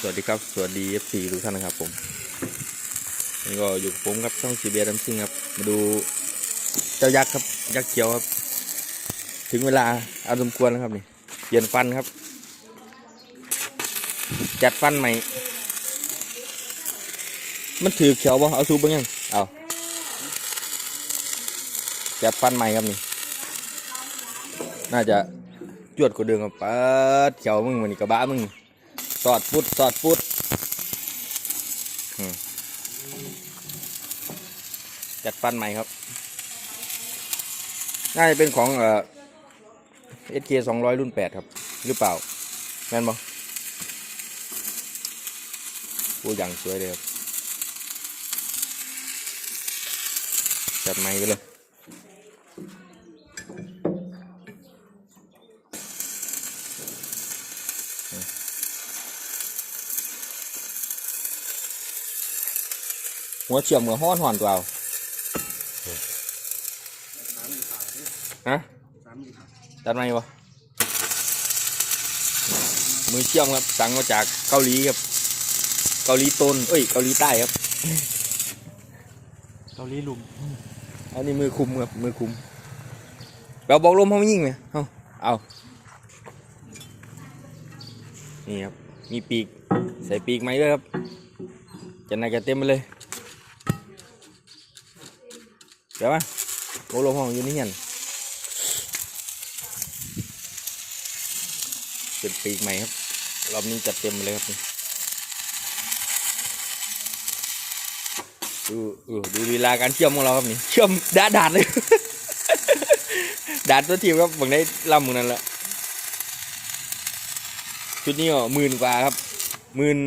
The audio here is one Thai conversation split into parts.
สวัสดีครับ สวัสดี FC ทุกท่านนะครับผมนี่ก็อยู่กับผมครับช่องซีเบียดัมซิงครับ มาดูเจ้ายักษ์ครับ ยักษ์เขียวครับ ถึงเวลาอาสมควรแล้วครับนี่เปลี่ยนฟันครับ จัดฟันใหม่ มันถือเขียวบ่เอาซูบบ้างยังเอาจัดฟันใหม่ครับนี่ น่าจะจวดกว่าเดิมครับปัดเขียวมึงมันนี่กระบะมึง อดฟุดสอดฟุดอืมจัดฟันใหม่ครับ น่าจะเป็นของเอ่อ SK สองร้อยรุ่นแปดครับ หรือเปล่า แม่นบ่โอ้ยังสวยเลยครับ จัดใหม่ไปเลย หัวเชื่อมเหมือนห้อนหอนกว่าเอาฮะตัดไหมวะมือเชื่อมครับ สั่งมาจากเกาหลีครับ เกาหลีต้นเอ้ย เกาหลีใต้ครับ เกาหลีลุม อันนี้มือคุมครับ มือคุมเราบอกลมเขาไม่ยิงไหมเอาเอา นี่ครับ มีปีก ใส่ปีกไหมด้วยครับ จะนายจะเต็มไปเลย เดี๋ยวมาโอ้ลมห้องอยู่นี่เห็นเป็นปีกใหม่ครับ รอบนี้จัดเต็มเลยครับนี่ดูดูดูลีลาการเชื่อมของเราครับนี่เชื่อมดาดาดเลยดาดตัวทีมครับบางได้ลำมือนั่นแหละชุดนี้ก็หมื่นกว่าครับหมื่น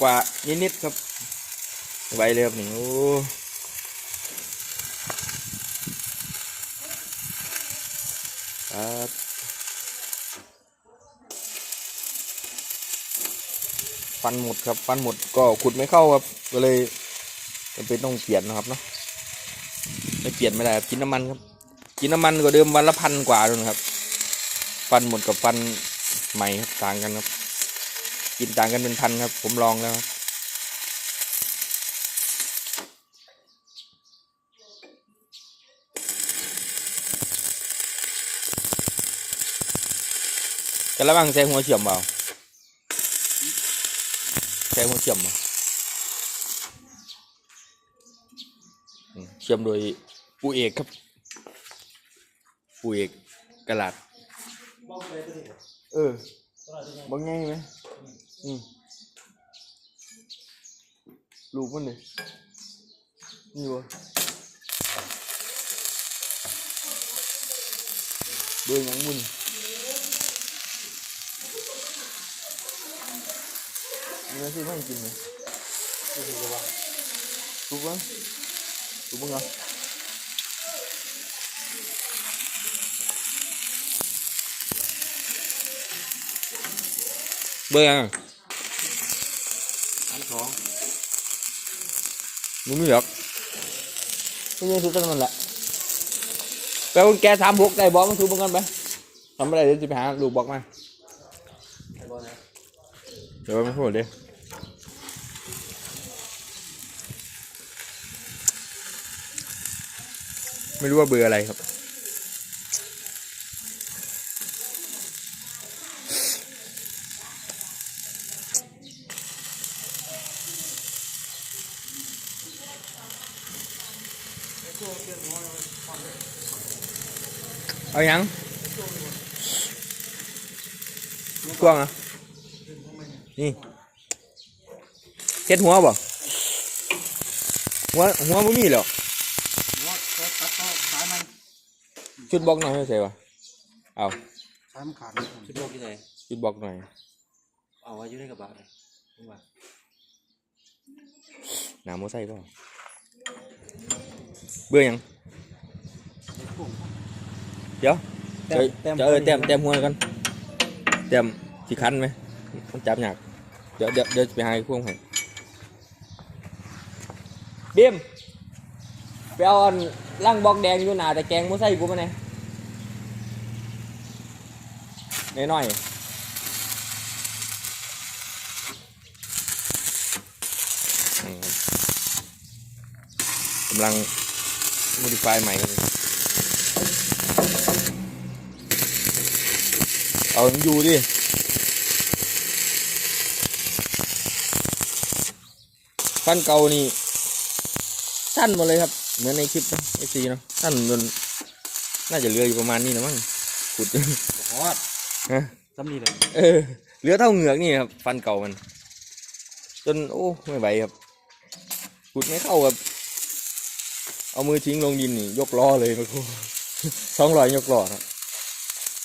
กว่านิดๆครับไวเลยครับนี่โอ้ ครับฟันหมดครับฟันหมดก็ขุดไม่เข้าครับก็เลยจำเป็นต้องเปลี่ยนนะครับเนาะไม่เปลี่ยนไม่ได้ครับกินน้ำมันครับกินน้ำมันกว่าเดิมวันละพันกว่าเลยครับ ฟันหมดกับฟันใหม่ครับต่างกันครับ กินต่างกันเป็นพันครับ ผมลองแล้วครับ จะระวังใส่หัวเชื่อมเปล่าใส่หัวเชื่อมเปล่าอืมโดยปูเอกครับปูเอกกระลาดเออบางไงไหมอืมลูกมันเลยนี่วะเบอร์หยังมุน เนื้อซื้อไม่กินเลยถูกปะถูกปะเหรอเบอร์ยังอันสองมึงไม่หรอกไม่ใช่ซื้อตั้งนั่นแหละไปคนแกถามพวกได้บอกมันถูกเหมือนกันไปทำอะไรเดี๋ยวจะไปหาลูกบอกมาไอ้บอลนะเดี๋ยวไม่พูดเลยไม่รู้ว่าเบอร์อะไรครับ เอายังกว้างอะ นี่เฮ็ดหัวบ่หัวหัวบ่มีแล้วว่าตัดต่อสายมันชุดบล็อกหน่อยให้ใส่บ่เอาสายมันขาดชุดโลกที่ไหนชุดบล็อกหน่อยเอาไว้อยู่ในกระบะเลยผมว่าหนาโมใส่บ่เบื่อยังเดี๋ยวเจะจะเออแต้มแต้มหัวกันแต้มสิคันไหมมันจับยากเดี๋ยวเดี๋ยวเดี๋ยวไปหาไอ้พวก đợi đợi đợi về hai khuôn hả bim, béo lăng bọc đèn như nào để kèn muốn xây của mình này? Này nói. กำลัง modify ใหม่เอาอยู่ดิ ฟันเก่านี่สั้นหมดเลยครับ เหมือนในคลิปนะไอซีเนาะสั้นจนน่าจะเหลืออยู่ประมาณนี้นะมั้งขุดฮอดฮะซ้ำนี่เลยเออเหลือเท่าเหงือกนี่ครับฟันเก่ามัน จนโอ้ไม่ไหวครับขุดไม่เข้าครับเอามือทิ้งลงดินนี่ยกล้อเลยมาคูสองร้อยยกล้อครับ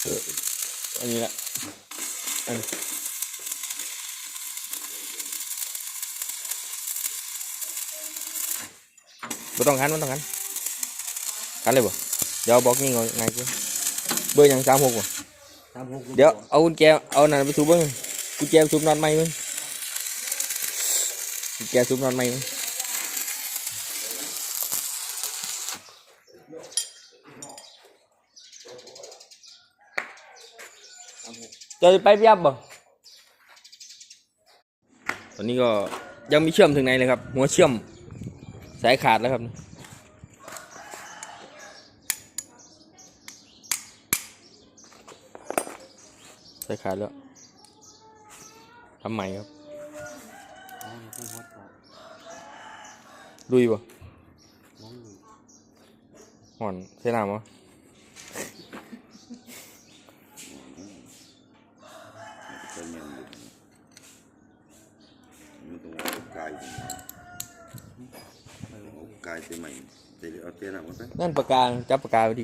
เอออันนี้แหละอัน บ่ต้องคันบ่ต้องคันคันเลยบ่เดี๋ยวเอาบล็อกนี่งไงกูเบอร์หยังสามหกบ่สามหกเดี๋ยวเอากุญแจเอานั่นไปทุบเบิ้งกุญแจทุบน็อตไหมมึงกุญแจทุบน็อตไหมมึงจะไปเปียบบ่ตอนนี้ก็ยังไม่เชื่อมถึงไหนเลยครับ หัวเชื่อม สายขาดแล้วครับ สายขาดแล้วทำใหม่ครับอ๋อนี่เพิ่งฮอดออกลุยบ่น้องอยู่ห่อนใช่น้ำบ่เป็นยังไงมันต้องเอากาย เอากายจะใหม่จะเอาเจ้าหน้ามันไปนั่นปากกาจับปากกาไปดี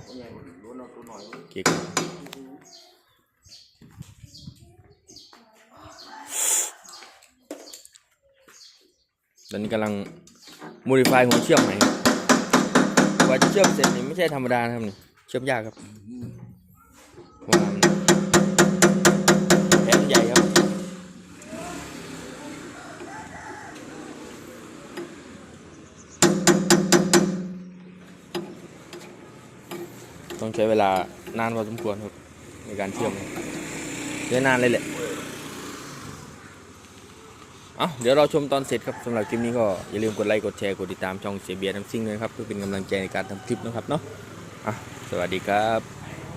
ปไว้ฮะไปหรอกอืมกำลัง modify อยู่ครับเอาเอาไม่ใช่ไม่ใช่เก๊กตอนนี้กำลังโมดิฟายหัวเชื่อมใหม่กว่าจะเชื่อมเสร็จนี่ไม่ใช่ธรรมดานะครับนี่เชื่อมยากครับ ต้องใช้เวลานานพอสมควรครับในการเชื่อมใช้นานเลยแหละเอาเดี๋ยวเราชมตอนเสร็จครับสำหรับคลิปนี้ก็อย่าลืมกดไลค์กดแชร์กดติดตามช่องเสียเบียร์น้ำซิ่งด้วยครับเพื่อเป็นกำลังใจในการทำคลิปนะครับเนาะอะสวัสดีครับ